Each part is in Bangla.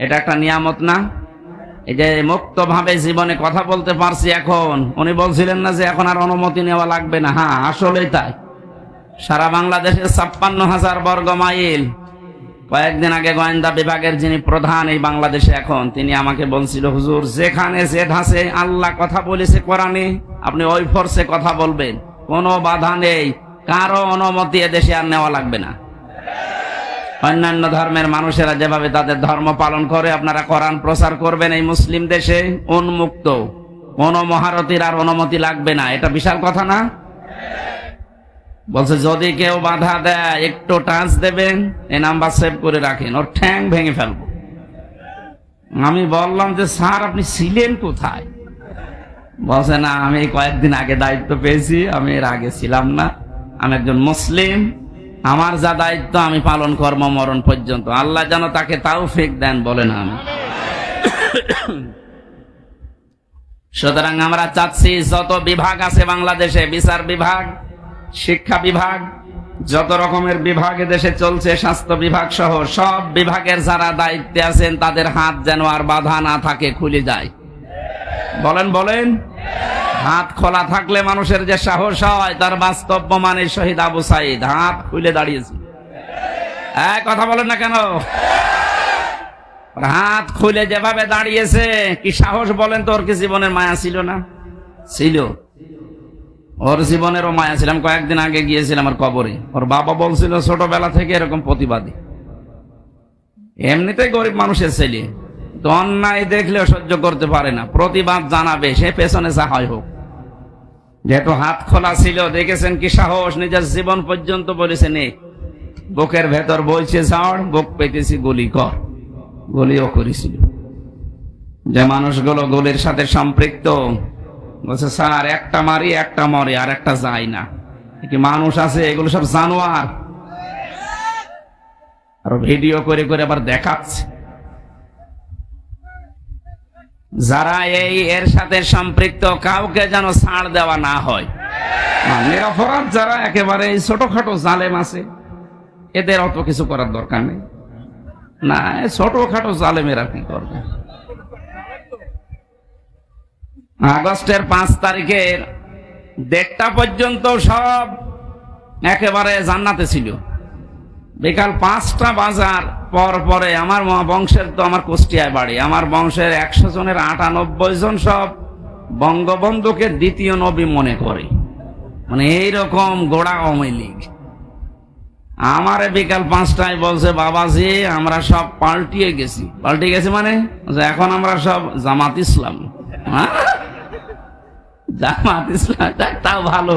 এটা একটা নিয়ামত না? এই যে মুক্ত ভাবে জীবনে কথা বলতে পারছি এখন। উনি বলছিলেন না যে এখন আর অনুমতি নেওয়া লাগবে না। হ্যাঁ আসলেই তাই। সারা বাংলাদেশের ছাপ্পান্ন হাজার বর্গ মাইল। কয়েকদিন আগে গোয়েন্দা বিভাগের যিনি প্রধান এই বাংলাদেশে এখন, তিনি আমাকে বলছিল, হুজুর, যেখানে যে ধাসে আল্লাহ কথা বলেছে কোরআনে, আপনি ওই ফোর্সে কথা বলবেন। কোনো বাধা নেই। কারও অনুমতি এদেশে আর নেওয়া লাগবে না। অন্যান্য ধর্মের মানুষেরা যেভাবে তাদের ধর্ম পালন করে, আপনারা কোরআন প্রচার করবেন এই মুসলিম দেশে, উন্মুক্ত। কোন মহারতির আর অনুমতি লাগবে না। এটা বিশাল কথা না? বলছে, যদি কেউ বাধা দেয়, একটু টাচ দেবেন এই নাম্বার সেভ করে রাখেন। ওর ঠ্যাং ভেঙে ফেলব। আমি বললাম যে, স্যার, আপনি ছিলেন কোথায়? বলছে, না, আমি কয়েকদিন আগে দায়িত্ব পেয়েছি, আমি এর আগে ছিলাম না। আমি একজন মুসলিম আমার যা দায়িত্ব, আমি পালন কর্ম, মরণ পর্যন্ত। আল্লাহ যেন তাকে তাও ফেক দেন, বলে না আমি। সুতরাং আমরা চাচ্ছি, যত বিভাগ আছে বাংলাদেশে, বিচার বিভাগ, শিক্ষা বিভাগ, যত রকমের বিভাগ দেশে চলছে, স্বাস্থ্য বিভাগ সহ, সব বিভাগের যারা দায়িত্বে আছেন, তাদের হাত যেন আর বাধা না থাকে, খুলে যায়। বলেন বলেন। হাত খোলা থাকলে মানুষের যে সাহস হয়, তার বাস্তব মানে শহীদ আবু সাইদ। হাত খুলে দাঁড়িয়েছে। এক কথা বলেন না কেন? হাত খুলে যেভাবে দাঁড়িয়েছে, কি সাহস বলেন তো? ওর কি জীবনের মায়া ছিল না? ছিল। ওর জীবনেরও মায়া ছিলাম কয়েকদিন আগে গিয়েছিলাম আমার কবরে। ওর বাবা বলছিল, ছোটবেলা থেকে এরকম প্রতিবাদী। এমনিতেই গরিব মানুষের ছেলে। তো অন্যায় দেখলেও সহ্য করতে পারে না। প্রতিবাদ জানাবে, সে পেছনে যা হয় হোক। যেহেতু হাত খোলা ছিল, দেখেছেন কি সাহস? নিজের জীবন পর্যন্ত বলেছে, নে, বুকের ভেতর বইছে ঝড়, বুক পেতেছি গুলি, কর। গুলিও করেছিল। যে মানুষগুলো গুলির সাথে সম্পৃক্ত, বলছে, স্যার, একটা মারি, একটা মরে, আর একটা যায় না। কি মানুষ আছে? এগুলো সব জানোয়ার। আর ভিডিও করে করে আবার দেখাচ্ছে। যারা এই এর সাথে সম্পৃক্ত, কাউকে যেন ছাড় দেওয়া না হয়। নিরপরাধ যারা, একেবারে ছোটখাটো জালেম আছে, এদের অত কিছু করার দরকার নেই। না ছোটখাটো জালেমেরা কি করবে? আগস্টের পাঁচ তারিখের দেড়টা পর্যন্ত সব একেবারে জান্নাতে ছিল। বিকাল পাঁচটা বাজার পর পরে আমার বংশের তো আমার কুষ্টিয়ায় বাড়ি। আমার বংশের একশো জনের আটানব্বই জন সব বঙ্গবন্ধুকে দ্বিতীয় নবী মনে করে। মানে এইরকম গোড়া আওয়ামী লীগ। আমারে বিকাল পাঁচটায় বলছে, বাবাজি, আমরা সব পাল্টিয়ে গেছি। পাল্টিয়ে গেছি মানে? এখন আমরা সব জামাত ইসলাম। হ্যাঁ? জামাত ইসলাম তাও ভালো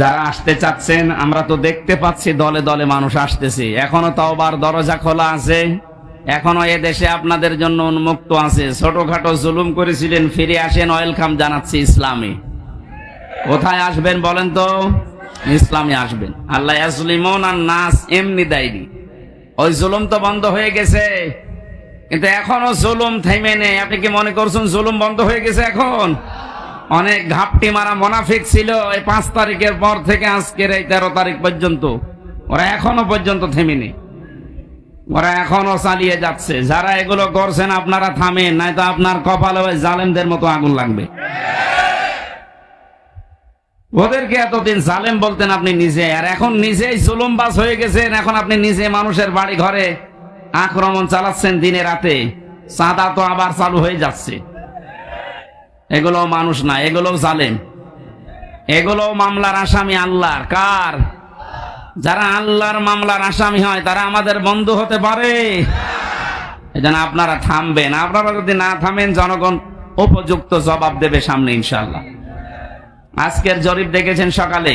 যারা আসতে চাচ্ছেন, আমরা তো দেখতে পাচ্ছি দলে দলে মানুষ আসতেছে। এখনও তওবার দরজা খোলা আছে। এখনও এ দেশে আপনাদের জন্য উন্মুক্ত আছে। ছোটখাটো জুলুম করেছিলেন, ফিরে আসেন, ওয়েলকাম জানাচ্ছি ইসলামে। কোথায় আসবেন বলেন তো? ইসলামে আসবেন। আল্লাহ আর নাস, এমনি দেয়নি। ওই জুলুম তো বন্ধ হয়ে গেছে। কিন্তু এখনও জুলুম থেমে নেই। আপনি কি মনে করছেন জুলুম বন্ধ হয়ে গেছে এখন? অনেক ঘাপটি মারা মোনাফিক ছিল এই পাঁচ তারিখের পর থেকে আজকের এই তেরো তারিখ পর্যন্ত। ওরা এখনও পর্যন্ত থেমেনি। ওরা এখনও চালিয়ে যাচ্ছে। যারা এগুলো করছেন আপনারা থামেন নাই তো আপনার কপালে ওই জালেমদের মতো আগুন লাগবে। ওদেরকে এতদিন জালেম বলতেন আপনি নিজে। আর এখন নিজেই জুলুমবাজ হয়ে গেছেন। এখন আপনি নিজে মানুষের বাড়ি ঘরে আক্রমণ চালাচ্ছেন দিনে রাতে। চাঁদা তো আবার চালু হয়ে যাচ্ছে। এগুলো মানুষ না, এগুলো জালেম। এগুলো মামলার আসামি আল্লাহর, কার? যারা আল্লাহর মামলার আসামি হয়, তারা আমাদের বন্ধু হতে পারে। এজন্য আপনারা থামবেন, আপনারা যদি না থামেন, জনগণ উপযুক্ত জবাব দেবে সামনে ইনশাল্লাহ আজকের জরিপ দেখেছেন সকালে।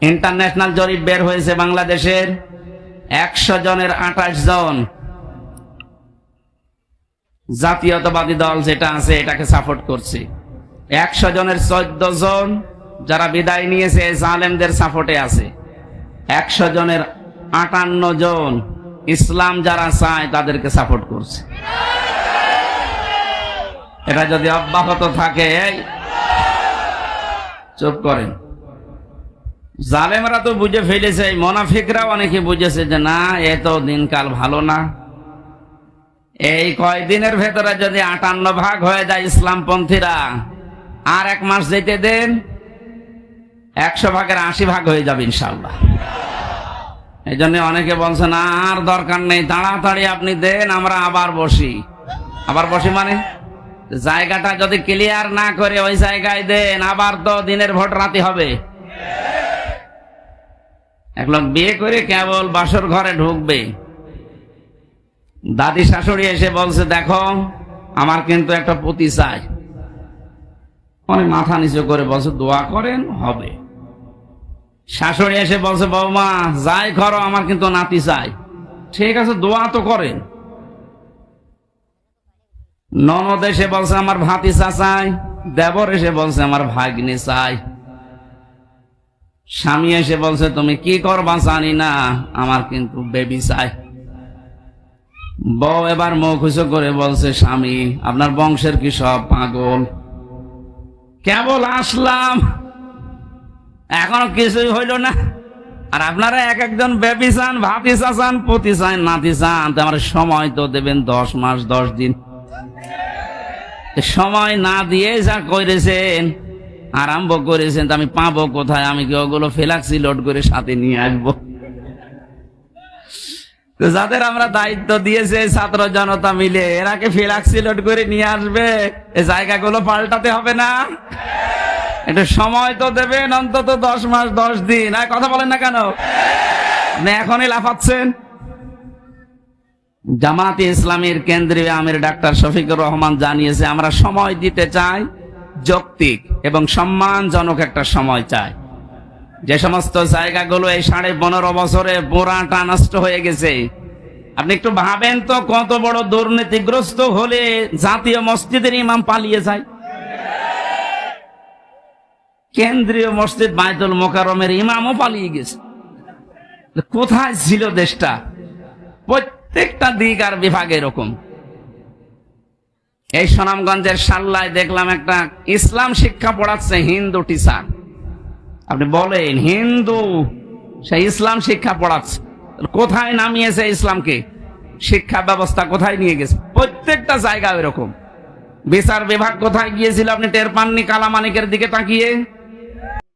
ইন্টারন্যাশনাল জরিপ বের হয়েছে বাংলাদেশের। একশো জনের আঠাশ জন জাতীয়তাবাদী দল যেটা আছে, এটাকে সাপোর্ট করছে। একশো জনের চোদ্দ জন যারা বিদায় নিয়েছে জালেমদের সাপোর্টে আছে। একশো জনের আটান্ন জন ইসলাম যারা চায়, তাদেরকে সাপোর্ট করছে। এটা যদি অব্যাহত থাকে চুপ করেন। জালেমরা তো বুঝে ফেলেছে, এই মোনাফিকরা অনেকে বুঝেছে যে না, এ তো দিনকাল ভালো না। এই কয়দিনের ভেতরে যদি আটান্ন ভাগ হয়ে যায় ইসলামপন্থীরা, আর এক মাস যেতে দেন, একশো ভাগের আশি ভাগ হয়ে যাবে ইনশাল্লাহ এই জন্য অনেকে বলছেন, আর দরকার নেই, তাড়াতাড়ি আপনি দেন, আমরা আবার বসি। আবার বসি মানে? জায়গাটা যদি ক্লিয়ার না করে ওই জায়গায় দেন, আবার তো দিনের ভোট রাতে হবে। এক লোক বিয়ে করে কেবল বাসর ঘরে ঢুকবে। দাদি শাশুড়ি এসে বলছে, দেখো, আমার কিন্তু একটা পুঁতি চাই। অনেক মাথা নিচু করে বলছে, দোয়া করেন, হবে। শাশুড়ি এসে বলছে, বৌমা, যাই করো, আমার কিন্তু নাতি চাই। ঠিক আছে, দোয়া তো করেন। ননদ এসে বলছে, আমার ভাতিসা চাই দেবর এসে বলছে, আমার ভাগ্নে চাই। স্বামী এসে বলছে, তুমি কি করবা জানি না, আমার কিন্তু বেবি চাই। বউ এবার মুখ উঁচু করে বলছে, স্বামী, আপনার বংশের কি সব পাগল? কেবল আসলাম। এখনও কিছুই হইল না। আর আপনারা এক একজন বেবি চান ভাতিসা চান পতি চান, নাতি চান। আমার সময় তো দেবেন দশ মাস, দশ দিন। সময় না দিয়ে যা করেছেন, আরম্ভ করেছেন আমি পাবো কোথায়? আমি কি ওগুলো ফেলাক্সি লোড করে সাথে নিয়ে আসব? যাদের আমরা দায়িত্ব দিয়েছে ছাত্র জনতা মিলে এরাকে ফেলাক্সি লোড করে নিয়ে আসবে? এই জায়গাগুলো পাল্টাতে হবে না? একটু সময় তো দেবেন, অন্তত দশ মাস, দশ দিন। আর কথা বলেন না কেন? আপনি এখনই লাফাচ্ছেন। জামাতে ইসলামের কেন্দ্রীয় আমির ডাক্তার শফিকুর রহমান জানিয়েছে, আমরা সময় দিতে চাই যৌক্তিক এবং সম্মানজনক একটা সময় চাই। যে সমস্ত জায়গাগুলো এই সাড়ে পনেরো বছরে পোড়াটা নষ্ট হয়ে গেছে। আপনি একটু ভাবেন তো, কত বড় দুর্নীতিগ্রস্ত হলে জাতীয় মসজিদের ইমাম পালিয়ে যায়। কেন্দ্রীয় মসজিদ বাইতুল মোকারমের ইমামও পালিয়ে গেছে। কোথায় ছিল দেশটা? প্রত্যেকটা দিক আর বিভাগ এরকম। এই সুনামগঞ্জের সাল্লায় দেখলাম একটা ইসলাম শিক্ষা পড়াচ্ছে হিন্দু টিচার আপনি বলেন, হিন্দু, সে ইসলাম শিক্ষা পড়াচ্ছে। কোথায় নামিয়েছে ইসলামকে? শিক্ষা ব্যবস্থা কোথায় নিয়ে গেছে? প্রত্যেকটা জায়গা এরকম বিচার বিভাগ কোথায় গিয়েছিল আপনি টের পাননি কালামানিকের দিকে তাকিয়ে?